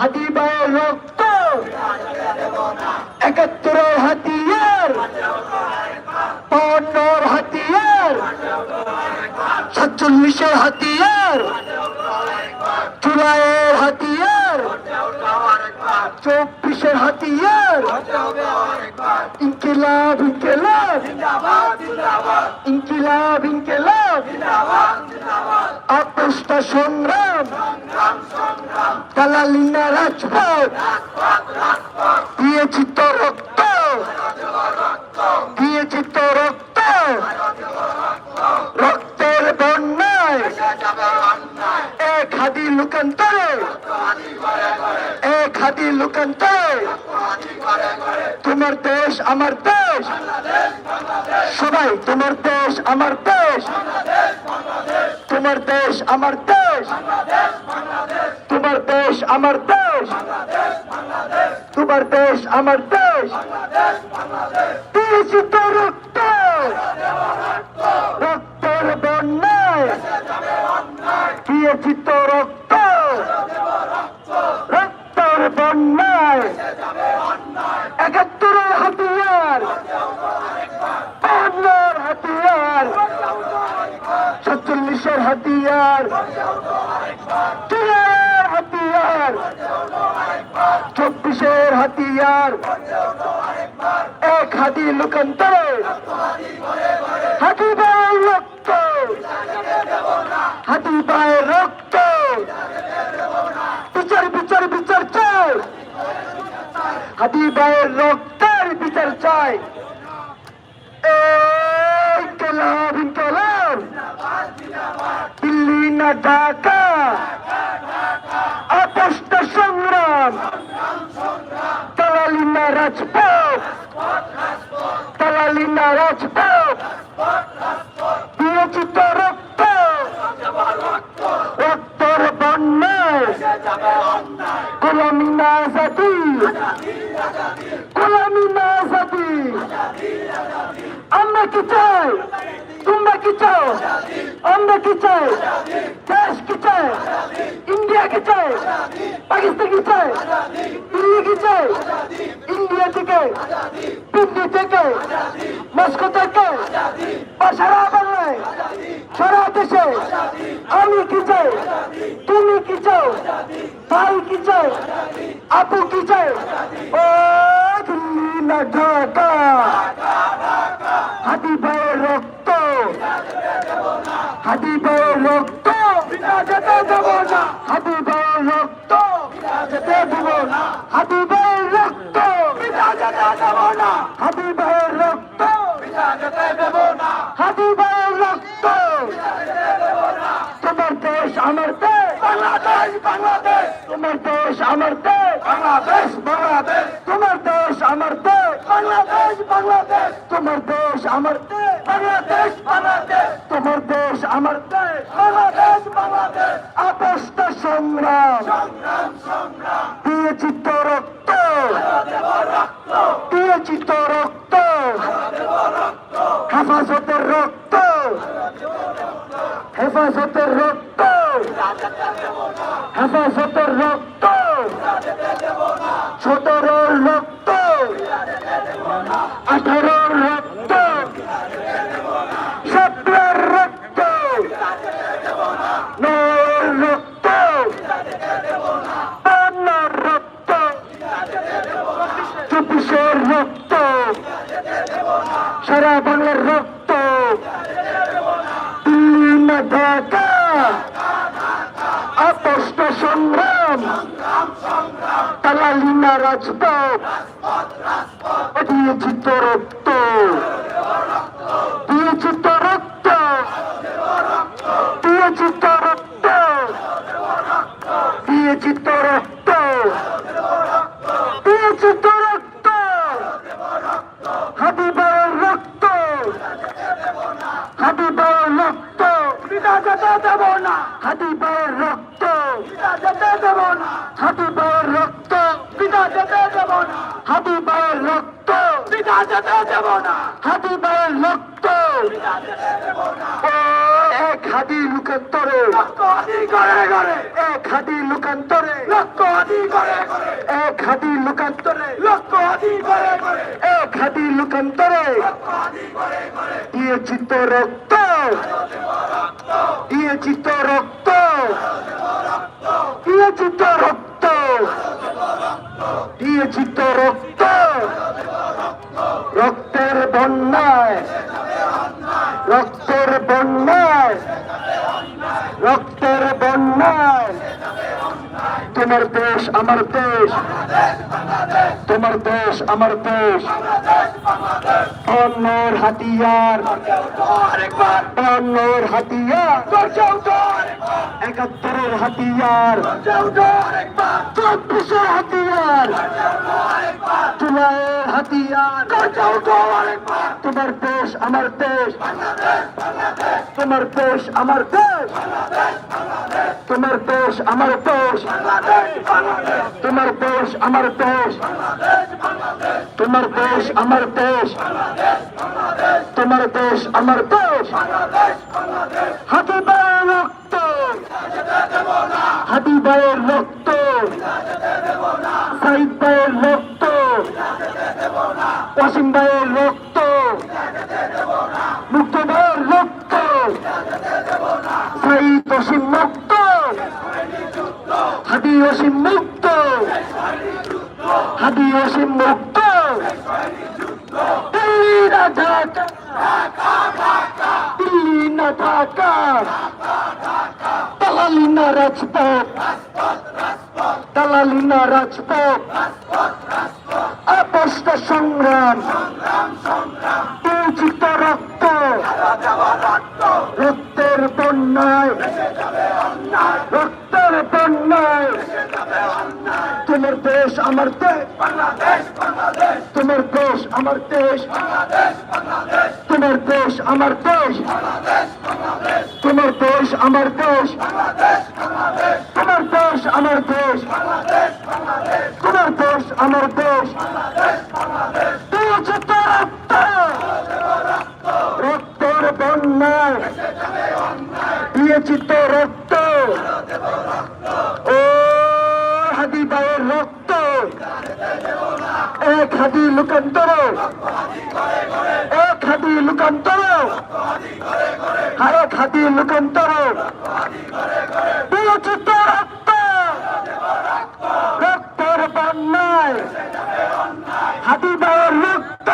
হাদিবায়ের রক্ত। একাত্তরের হাতিয়ার। পান্নর হাতিয়ার। সাতচল্লিশের হাতিয়ার। জুলাইয়ের হাতিয়ার। চব্বিশের হাতিয়ার। ইনকিলাব ইনকিলাব। ইনকিলাব ইনকিলাব। আপোষটা সংগ্রাম। দালালিনা রাজপথ। দিয়েছি তো রক্ত। দিয়েছি তো রক্ত। রক্তের বন্যায় এক হাদি লুকান্তরে। এক হাদি লুকান্তরে। তোমার দেশ আমার দেশ। সবাই, তোমার দেশ আমার দেশ। তোমার দেশ আমার দেশ। তোমার দেশ আমার দেশ, তোমার দেশ আমার দেশ, দিয়েছি রক্ত, রক্তের বন্যায়, দিয়েছি তো রক্ত, রক্তের বন্যায়, একাত্তরের হাতিয়ার পান্নার হাতিয়ার। সাতচল্লিশের হাতিয়ার। হাতিয়ার। চব্বিশের হাতিয়ার। এক হাতি লোকান্তরে। হাতি পায়ের রক্ত। হাতি পায়ের রক্ত। বিচার বিচার বিচার চাই। হাতি পায়ের রক্তের বিচার চাই এই ইনকলাব ইনকলাব না ঢাকা আপোষ্ট সংগ্রাম দালালি না রাজপথ দালালি না রাজপথ দিয়েছি রক্ত, রক্তর বন্যায় গোলামি না আজাদি, গোলামি না আজাদি, আমরা কি চাই তোমরা কি চাও আমরা কি চাই দেশ কি চাই ইন্ডিয়া কি চাই পাকিস্তান কি চাই দিল্লি কি চাই ইন্ডিয়া থেকে। দিল্লি থেকে। মস্কো থেকে। বা সারা বাংলায়। সারা দেশে। আমি কি চাই? তুমি কি চাও? ভাই কি চাও আপু কি চাই? ও, দিল্লি না ঢাকা। হাতি ভাইয়ের রক্ত হাতি ভাইয়ের রক্ত বিনা যেতে দেব না হাতি ভাইয়ের রক্ত বিনা যেতে দেব না হাবিবের রক্ত। পিতা যেতে দেব না। হাবিবের রক্ত। পিতা যেতে দেব না। হাবিবের রক্ত। তোমার দেশ আমার দেশ। বাংলাদেশ বাংলাদেশ। তোমার দেশ আমার দেশ। বাংলাদেশ বাংলাদেশ। তোমার দেশ আমার দেশ। বাংলাদেশ বাংলাদেশ। তোমার দেশ আমার দেশ। বাংলাদেশ বাংলাদেশ। তোমার দেশ আমার দেশ। বাংলাদেশ বাংলাদেশ। আপোষ্ট সংগ্রাম। দিয়েছি তো রক্ত। দিয়েছি তো রক্ত। হেফাজতের রক্ত। হেফাজতের রক্ত। হেফাজতের রক্ত। সতেরোর রক্ত আঠারোর রক্ত সতেরোর রক্ত নয়ের রক্ত পান্নার রক্ত চব্বিশের রক্ত সারা বাংলার রক্ত দিল্লি না ঢাকা আপোষ্ট সংগ্রাম রাজপথ দিয়েছি তো রক্ত। দিয়েছি তো রক্ত। দিয়েছি তো রক্ত। দিয়েছি তো রক্ত। দিয়েছি তো রক্ত। হাবিবের রক্ত। হাবিবের রক্ত। দেব না। হাবিবের রক্ত বিনা যেতে দেব না হাবিবের রক্ত বিনা যেতে দেব না রক্ত দেব না। হাবিবের রক্ত এক লুকান্তরে। হাতি এক লুকান্তরে। এক হাদি লুকান্তরে। লক্ষ হাতি ঘরে ঘরে এক হাদি লুকান্তরে। লক্ষ হাতি ঘরে ঘরে দিয়েছি তো রক্ত। দিয়েছি তো রক্ত। দিয়েছি তো রক্ত। দিয়েছি তো রক্ত। রক্তের বন্যায়। রক্তের বন্যায়। রক্তের বন্যায়। তোমার দেশ আমার দেশ। তোমার দেশ আমার দেশ। অন্যের হাতিয়ার। অন্যের হাতিয়ার। একাত্তরের হাতিয়ার। চব্বিশের হাতিয়ার। জুলাইয়ের হাতিয়ার। তোমার দেশ আমার দেশ। তোমার দেশ আমার দেশ। তোমার দেশ আমার দেশ। তোমার দেশ আমার দেশ। তোমার দেশ আমার দেশ। তোমার দেশ আমার দেশ। হাতি বায়ের রক্ত। হাতি বায়ের রক্ত। সাইদ বায়ের রক্ত। ওয়াসিম ভাইয়ের রক্ত। মুক্ত ভাইয়ের রক্ত। সাইদ ওসিম মুক্ত হাদি ওসিম মুক্ত হাদি ওসিম মুক্ত দিল্লি না ঢাকা। দিল্লি না ঢাকা। দালালি না রাজপথ। দালালি না রাজপথ। আপস্ত সংগ্রাম উচিত রক্ত রক্তের বন্যায় রক্তের বন্যায় তোমার দেশ আমার দেশ তোমার দেশ আমার দেশ। তোমার দেশ আমার দেশ। তোমার দেশ আমার দেশ তোমার দেশ আমার দেশ তোমার দেশ আমার দেশ দিয়েছে তো রক্ত রক্তের বন্যায় দিয়েছি তো রক্ত ও হাদি ভাইয়ের রক্ত। এক হাতি লুকান্তর। এক হাদি লুকান্তর। আরেক হাতি লুকান্তর। দিয়েছি তো রক্ত। রক্তের বন্যায়। হাদি ভাইয়ের রক্ত।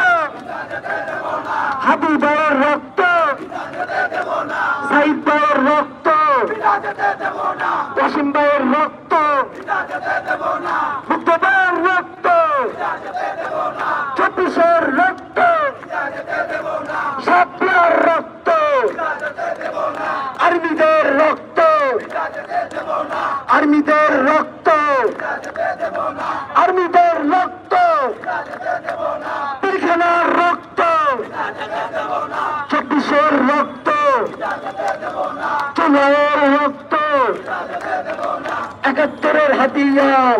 হাদি ভাইয়ের রক্ত। সাইদ ভাইয়ের রক্ত। ওয়াসিম ভাইয়ের রক্ত মুক্ত রক্ত চব্বিশের রক্ত সাপলার রক্ত আর্মিদের রক্ত আর্মিদের রক্ত আর্মিদের রক্ত পিলখানার রক্ত চব্বিশের রক্ত চুলের রক্ত। একাত্তরের হাতিয়ার,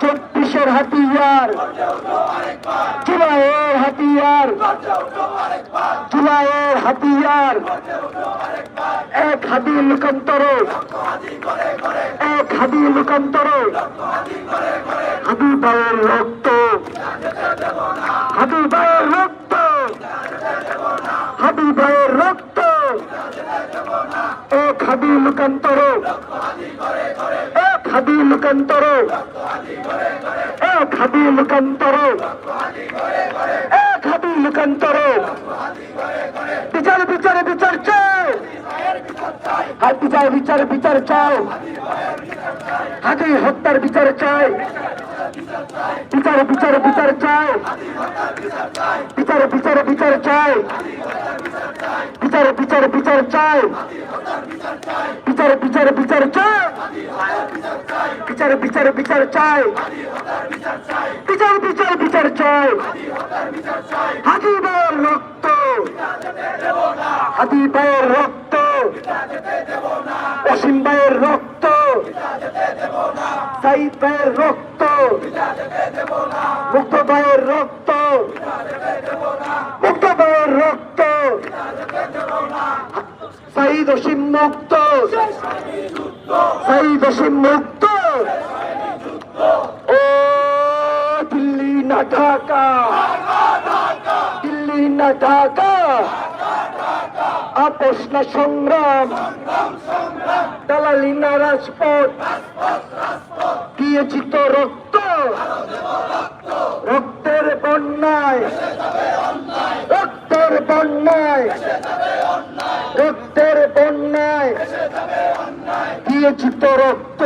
চব্বিশের হাতিয়ার, জুলাইয়ের হাতিয়ার জুলাইয়ের হাতিয়ার। এক হাতি লুকান্তর, এক হাতি লুকান্তর। হাতি পায়ের রক্ত। হাতি পায়ের রক্ত। হাতি পায়ের রক্ত। এক হাতি লুকান্তর এক হাতি লুকান্তর এক হাতি লুকান্তর এক হাতি লুকান্তর বিচার, বিচারে, বিচার চাই হাত বিচার বিচার বিচার চাই হাতি হত্যার বিচার চাই। বিচার বিচার বিচার চাই। বিচার বিচার বিচার চাই। বিচার, বিচারে, বিচার চাই। বিচারে বিচারে, বিচার চাই। বিচারে বিচারে, বিচার চাই। বিচার বিচার বিচার চাই। ভাইয়ের রক্ত। ভাইয়ের রক্ত। অসীম ভাইয়ের রক্ত। ভাইয়ের রক্ত। মুক্ত ভাইয়ের রক্ত। মুক্ত ভাইয়ের রক্ত। সাইদ অসীম মুক্ত। সাইদ অসীম মুক্ত। ও দিল্লি না ঢাকা। না ঢাকা, আপোষ না সংগ্রাম। দালালি না রাজপথ। দিয়েছি তো রক্ত। রক্তের বন্যায়। রক্তের বন্যায়। রক্তের বন্যায়। দিয়েছি তো রক্ত।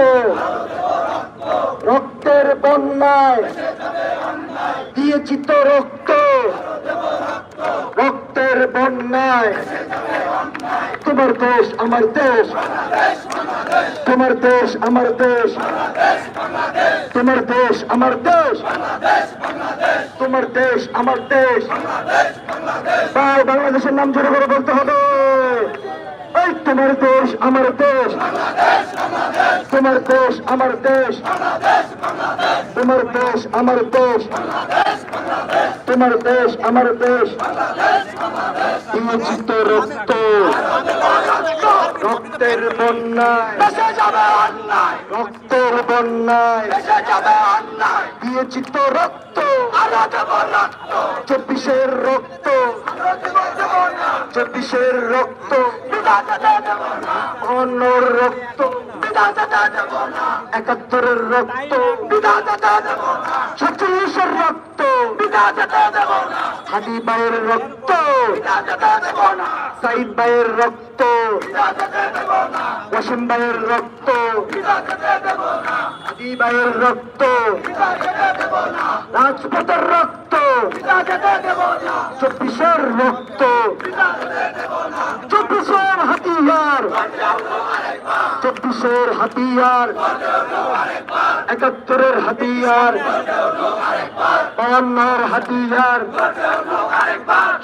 রক্তের বন্যায়। দিয়েছি তো রক্ত। বন্যায় তোমার দেশ আমার দেশ। তোমার দেশ আমার দেশ। তোমার দেশ আমার দেশ। তোমার দেশ আমার দেশ। ভাই, বাংলাদেশের নাম জোরে করে বলতে হবে। এই তোমার দেশ আমার দেশ। তোমার দেশ আমার দেশ। তোমার দেশ আমার দেশ। তোমার দেশ, আমার দেশ। দিয়েছি রক্ত। রক্তের বন্যায়। রক্তের বন্যায়। দেশে যাবে অন্যায় দিয়েছি তো রক্ত। চব্বিশের রক্ত। চব্বিশের রক্ত। অন্যর রক্ত। একাত্তরের রক্ত। সাতচল্লিশের রক্ত। দেব হাদি ভাইয়ের রক্ত সাইদ ভাইয়ের রক্ত ওয়াসিম ভাইয়ের রক্ত হাদি ভাইয়ের রক্ত রাজপথের রক্ত চব্বিশের রক্ত চব্বিশের হাতিয়ার চব্বিশের হাতিয়ার একাত্তরের হাতিয়ার বায়ান্নর হাতিয়ার।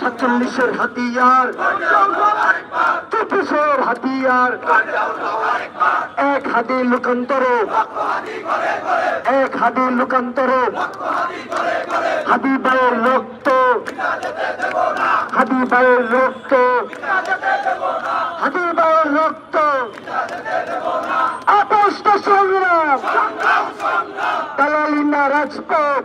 সাতচল্লিশের হাতিয়ার। চব্বিশের হাতিয়ার। এক হাতি লোকান্তর। এক হাতি লোকান্তর। হাতি বায়ের রক্ত। হাতি বায়ের রক্ত। হাতি বায়ের রক্ত। আপোষ্ট সংগ্রাম। দালালি না রাজপথ।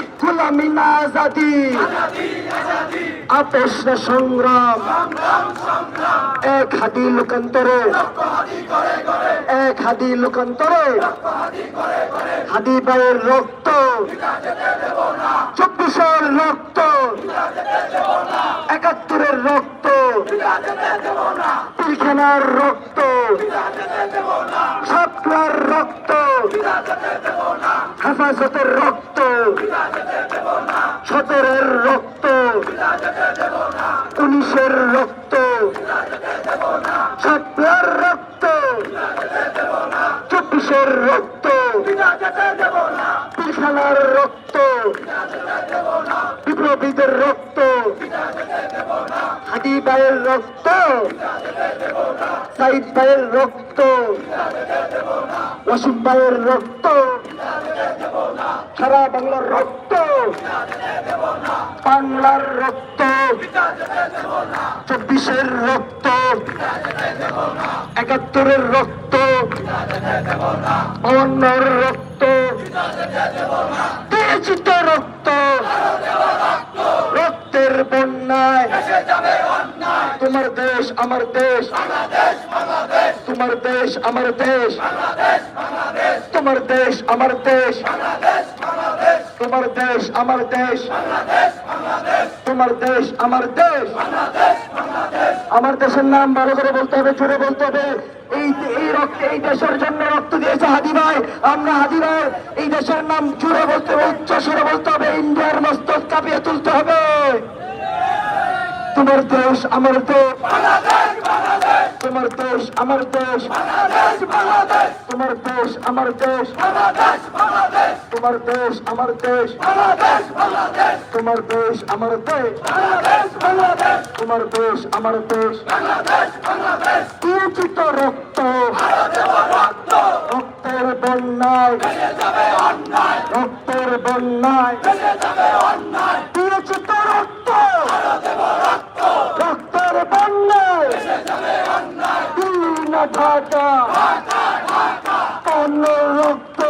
গুলামি না আজাদি। আপোষ সংগ্রাম। এক হাতি লোকান্তরে। এক হাতি লোকান্তরে। হাদি ভাইয়ের রক্ত। চব্বিশের রক্ত। একাত্তরের রক্ত। পিলখানার রক্ত। সাতলার রক্ত। হেফাজতের রক্ত। সতেরের রক্ত। উনিশের রক্ত। সাতলার রক্ত। চব্বিশের রক্ত। পিলখানার রক্ত। বিপ্লবীদের রক্ত। হাদি ভাইয়ের রক্ত। সাইদ ভাইয়ের রক্ত। ওয়াসিম ভাইয়ের রক্ত। সারা বাংলার রক্ত। বাংলার রক্ত। চব্বিশের রক্ত। একাত্তরের রক্ত। অন্যর রক্ত। রক্ত। রক্তের বন্যায় তোমার দেশ আমার দেশ। তোমার দেশ আমার দেশ। তোমার দেশ আমার দেশ। তোমার দেশ আমার দেশ। তোমার দেশ আমার দেশ। আমার দেশের নাম ভালো করে বলতে হবে, জোরে বলতে হবে। এই এই রক্ত, এই দেশের জন্য রক্ত দিয়েছে হাদি ভাই। আমরা হাদি ভাই, এই দেশের নাম জোরে বলতে হবে, উচ্চ স্বরে বলতে হবে, ইন্ডিয়ার মস্তক কাঁপিয়ে তুলতে হবে। তোমার দেশ আমার দেশ তোমার দেশ আমার দেশ তোমার দেশ আমার দেশ তোমার দেশ আমার দেশ তোমার দেশ আমার দেশ তোমার দেশ আমার দেশ দিয়েছি তো রক্ত। রক্তের বন্যায়। রক্তের বন্যায়। দিয়েছে তো রক্ত রক্তের বন্যায় দিল্লি না ঢাকা অন্য রক্ত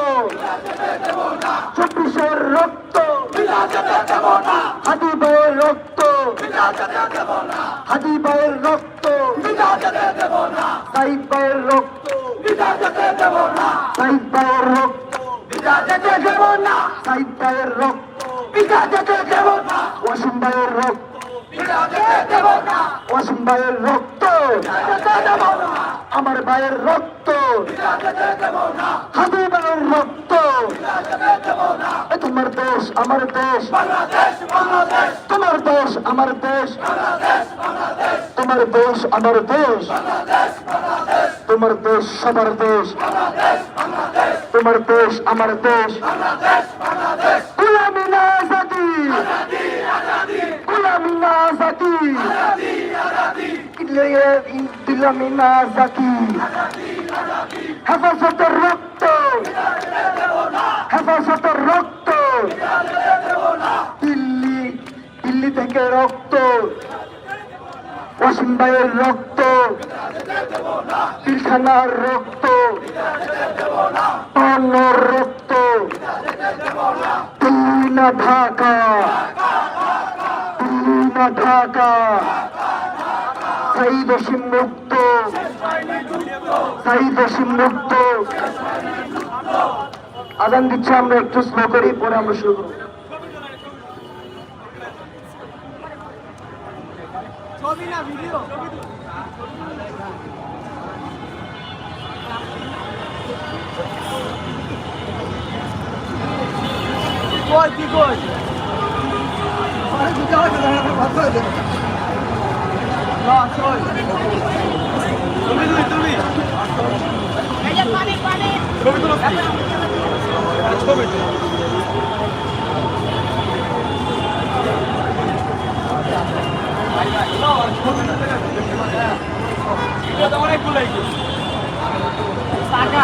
চব্বিশের রক্ত হাদি ভাইয়ের রক্ত হাদি ভাইয়ের রক্ত সাইদ ভাইয়ের রক্ত সাইদ ভাইয়ের রক্ত আমার ভাইয়ের রক্ত হাদি ভাইয়ের রক্ত তোমার দেশ আমার দেশ তোমার দেশ আমার দেশ তোমার দেশ আমার দেশ তোমার দেশ সবার দেশ তোমার দেশ আমার দেশ গুলামি না আজাদি গুলামি না আজাদি দিলামি না আজাদি হেফাজতের রক্ত হেফাজতের রক্ত দিল্লি দিল্লি থেকে রক্ত ওয়াসিম ভাইয়ের রক্ত পিলখানার রক্ত অন্যর রক্ত না ঢাকা দিল্লি না ঢাকা সাইদ ওসিম মুক্ত সাইদ ওসিম মুক্ত। আদান দিচ্ছে, আমরা একটু স্লো করি, পরে আমরা শুরু করব। তুমি তুমি। ছবি তোলো ছবি। হ্যাঁ। অনেকগুলো টাকা।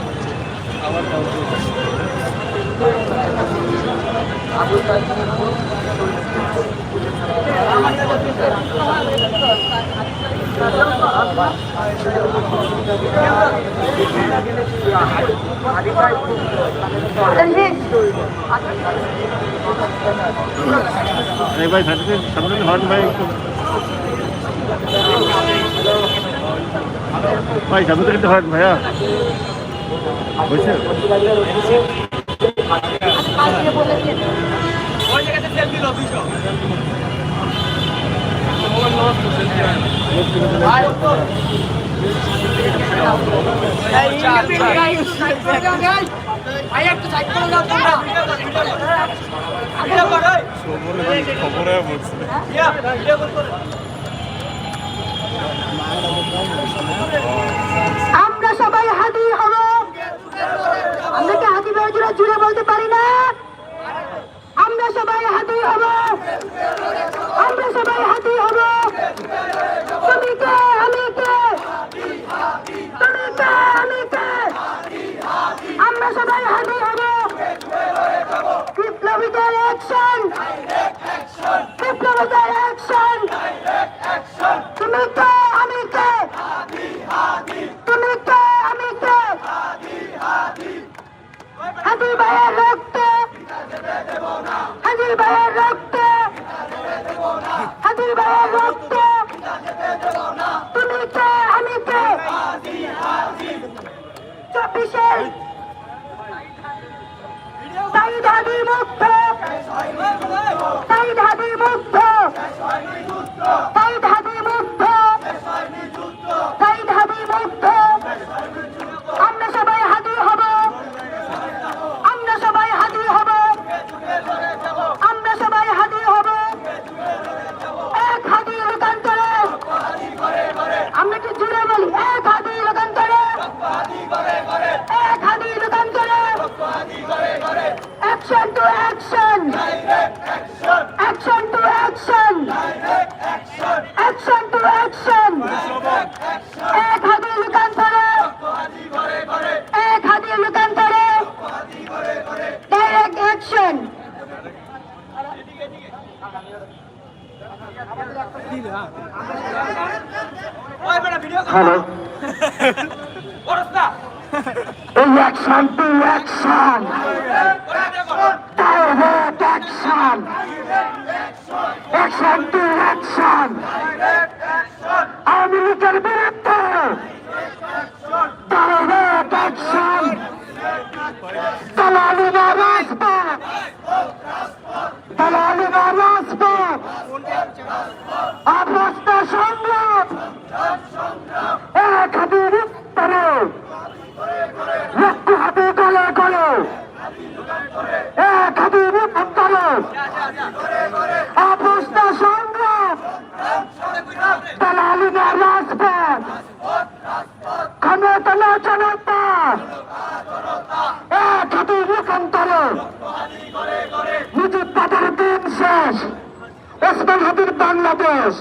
এই ভাই সামনে সামনে হন ভাই ভাই সামনে হন ভাইয়া। বুঝছেন আমরা সবাই কি বেজুরা জুড়ে বলতে পারি না? আমরা সবাই হাদি হব। আমরা সবাই হাদি হব। তুমি কে? আমি কে? তুমি কে? আমি কে? আমরা সবাই হাদি হব। বিপ্লবীদের অ্যাকশন বিপ্লবীদের অ্যাকশন তুমি কে? আমি ভাইয়ের রক্ত। হাজির ভাইয়ের রক্ত। হাজির ভাইয়ের রক্ত। তুমি কে? আমি কে? চব্বিশের সাইদ হাদি মুক্ত। সাইদ হাদি মুক্ত। সাইদ হাদি মুক্ত সাইদ হাদি মুক্ত আমরা সবাই হাজির হব আমরা সবাই হাজির হব আমরা সবাই হাজির হব এক হাজি লোকান্তরে আমরা কি জুড়ে বলি এক হাজি লোকান্তরে এক হাজি লোকান্তরে to action action to action action to action এক হাজি লোকান্তরে এক ডাইরেক্ট অ্যাকশন হ্যালো। এই action direct action action to action Awami লীগের বিরুদ্ধে ডাইরেক্ট অ্যাকশন দালালিনা রাজপথ দালালিনা রাজপথ অবস্থা সংগ্রাম এক হাতের উত্তরে লক্ষ হাতে গলে গলে এক হাতের উত্তরে অবস্থা সংগ্রাম দালালিনা রাজপথ ক্ষমতা না জনতা এক হাতের রূপান্তরে মুজিব পাতার দিন শেষ ওসমান হাতির বাংলাদেশ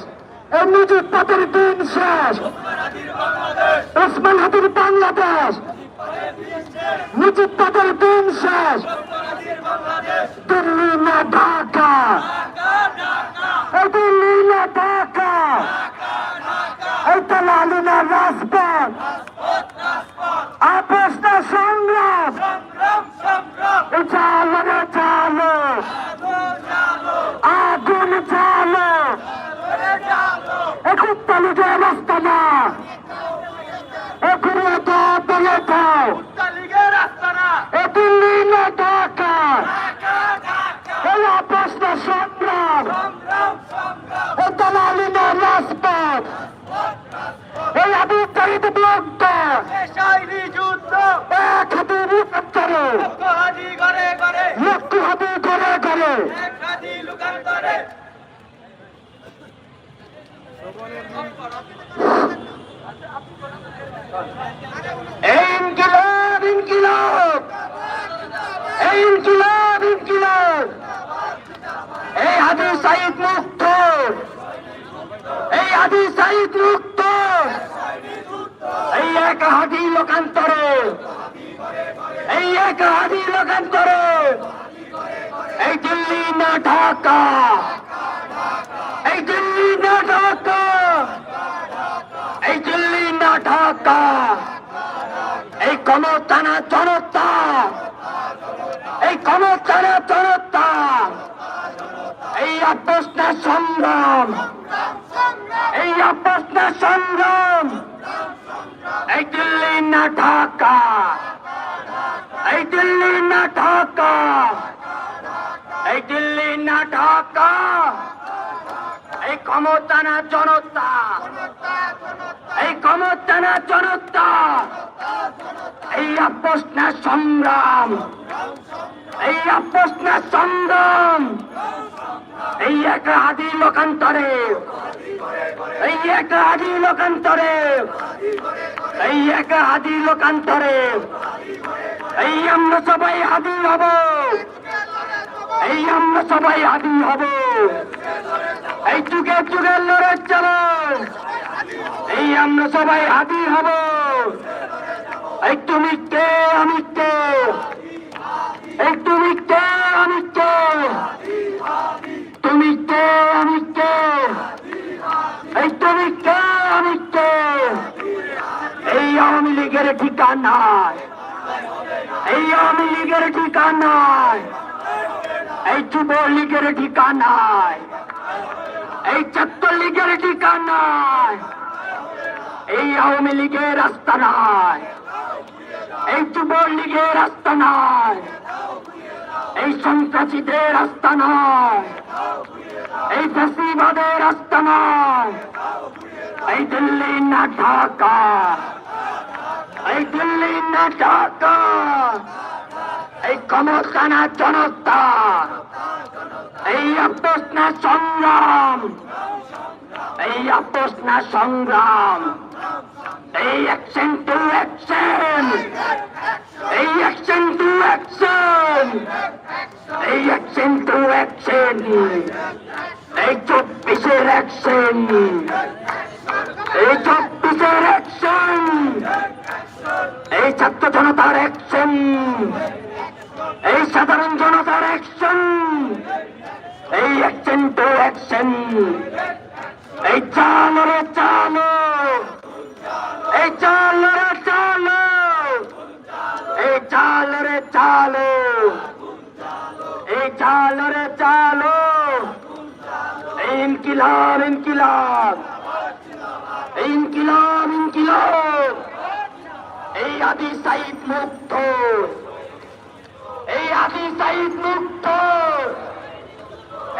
এই মুজিব পাতার দিন শেষ ওসমান হাতির বাংলাদেশ মুজিব পাতার দিন শেষ দিল্লি না ঢাকা এই দিল্লি না ঢাকা এই দালালি না রাজপথ আপোষ না সংগ্রাম এই চালো চালো। আগুন চালো। এখন তালুকে রাস্তা না। এখন তো বলে দাও এ দিল্লি না ঢাকা এই আপোষ না সংগ্রাম এই দালালি না রাজপথ এই আবু তারিদ বিরুদ্ধ এক হাতে রূপান্তরে লক্ষ হাতে করে করে এই ইনকিলাব ইনকিলাব। ইনকিলাব ইনকিলাব। এই হাদি সাইদ মুক্ত। এই হাদি সাইদ মুক্ত। এই এক হাদি লোকান্তরে। এই এক হাদি লোকান্তরে। এই দিল্লি না ঢাকা। এই দিল্লি না ঢাকা এই দিল্লি না ঢাকা। এই ক্ষমতা না জনতা। এই ক্ষমতা না জনতা। এই আপোষ না সংগ্রাম এই আপোষ না সংগ্রাম এই দিল্লি না ঢাকা। এই দিল্লি না ঢাকা। এই দিল্লি না ঢাকা। এই ক্ষমতা না জনতা। এই ক্ষমতা না জনতা। এই আপোষ না সংগ্রাম এই আপোষ না সংগ্রাম এই এক আদি লোকান্তরে। এই এক আদি লোকান্তরে। এই এক আদি লোকান্তরে। এই আমরা সবাই আদি হব। এই আমরা সবাই আদি হব। এই যুগে যুগে লড়ে চলো এই আমরা সবাই আদি হব। এই তুমি কে, আমি কে? এই তুমি কে, আমি কে? তুমি কে এই তুমি কে কে? এই আওয়ামী লীগের ঠিকানায় এই আওয়ামী লীগের ঠিকানায় এই ঠিকানায় এই ছাত্রলীগের ঠিকানায় এই আওয়ামী লীগের রাস্তা নয় এই যুব লীগের রাস্তা নয় এই সন্ত্রাসীদের রাস্তা নয় এই ফেসিবাদের রাস্তা নয় এই দিল্লি না ঢাকা। এই দিল্লি না ঢাকা। এই ক্ষমতা না জনতা। এই আপোষ না সংগ্রাম। এই আপোষ না সংগ্রাম। এই অ্যাকশন টু অ্যাকশন এই অ্যাকশন টু অ্যাকশন এই অ্যাকশন টু অ্যাকশন এই চব্বিশের অ্যাকশন এই চব্বিশের অ্যাকশন এই ছাত্র জনতার অ্যাকশন এই সাধারণ জনতার অ্যাকশন এই অ্যাকশন টু অ্যাকশন এই চালো রে চালো। এই চালো রে চালো। এই চালো রে চালো। এই চালো রে চালো। ইনকিলাব ইনকিলাব। ইনকিলাব ইনকিলাব। এই আদি সাইদ মুক্ত। এই আদি সাইদ মুক্ত এই যে সাইনি যুদ্ধ এই আদি সাইদ মুক্ত এই এক হাতি করে এই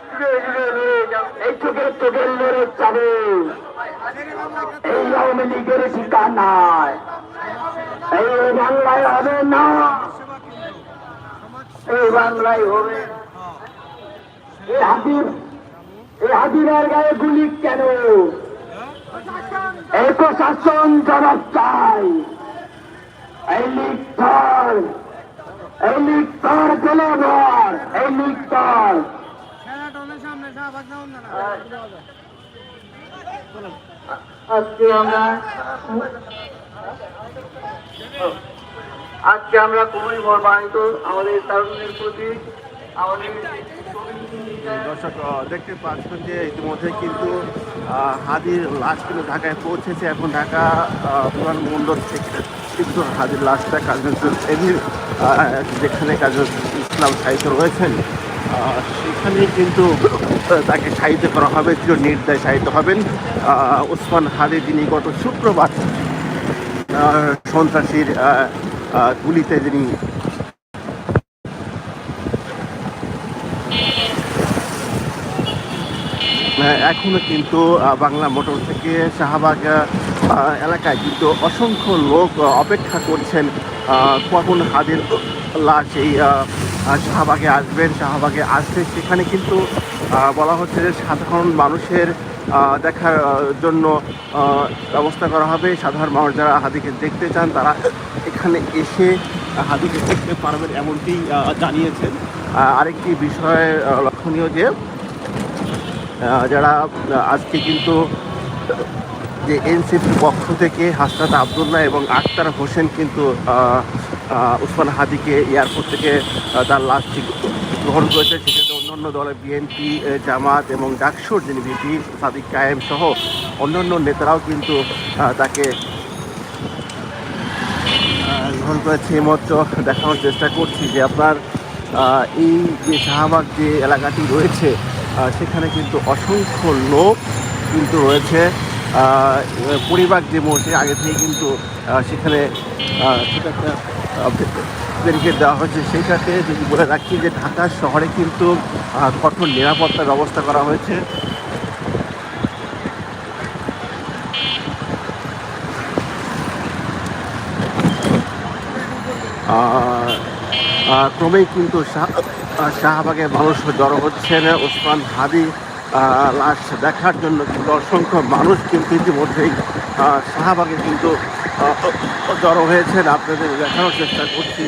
এই চোখে চোখের লড়ে এই আওয়ামী এই বাংলায় হবে না। এই বাংলায় হবে। এই হাজির এই হাজিরার গায়ে গুলি কেন? এই প্রশাসন জবাব চাই। এই লিখর এই লিখর জেলাধর এই লিখর আজকে আমরা আজকে আমরা খুবই গর্বান্বিত আমাদের তারুণের প্রতি, আমাদের দর্শক দেখতে পাচ্ছেন যে ইতিমধ্যে কিন্তু হাদির লাশ কিন্তু ঢাকায় পৌঁছেছে। এখন ঢাকা বিমানবন্দর থেকে কিন্তু হাদির লাশটা কাজী যেখানে কাজী ইসলাম সাহিত্য রয়েছেন। সেখানে কিন্তু তাকে সাহিত্য করা হবে চির নির্দায় সাহিত্য হবেন ওসমান হাদি যিনি গত শুক্রবার সন্ত্রাসীর গুলিতে যিনি আহ, এখনও কিন্তু বাংলা মোটর থেকে শাহবাগ এলাকায় কিন্তু অসংখ্য লোক অপেক্ষা করছেন কখন হাদির লাশ এই শাহবাগে আসবেন, শাহবাগে আসলে সেখানে কিন্তু বলা হচ্ছে যে সাধারণ মানুষের দেখার জন্য ব্যবস্থা করা হবে। সাধারণ মানুষ যারা হাদিকে দেখতে চান, তারা এখানে এসে হাদিকে দেখতে পারবেন এমনটি জানিয়েছেন। আরেকটি বিষয় লক্ষণীয় যে যারা আজকে কিন্তু, যে এনসিপির পক্ষ থেকে হাসনাত আবদুল্লাহ এবং আক্তার হোসেন কিন্তু উসমান হাদিকে এয়ারপোর্ট থেকে তার লাশটি গ্রহণ করেছে। সেক্ষেত্রে অন্যান্য দলের বিএনপি জামাত এবং ডাকসুর যিনি ভিপি সাদিক কায়েম সহ অন্যান্য নেতারাও কিন্তু তাকে গ্রহণ করেছে। এইমাত্র দেখানোর চেষ্টা করছি যে আপনার এই যে শাহবাগ যে এলাকাটি রয়েছে সেখানে কিন্তু অসংখ্য লোক কিন্তু রয়েছে। পরিবার যে মোড়ে আগে থেকে কিন্তু সেখানে ছোট দেওয়া হয়েছে সেই সাথে যদি বলে রাখি যে ঢাকা শহরে কিন্তু কঠোর নিরাপত্তার ব্যবস্থা করা হয়েছে। ক্রমেই কিন্তু শাহবাগে মানুষ জড়ো হচ্ছেন। ওসমান হাদি লাশ দেখার জন্য কিন্তু অসংখ্য মানুষ কিন্তু ইতিমধ্যেই শাহবাগে কিন্তু জড়ো হয়েছেন আপনাদের দেখানোর চেষ্টা করছি।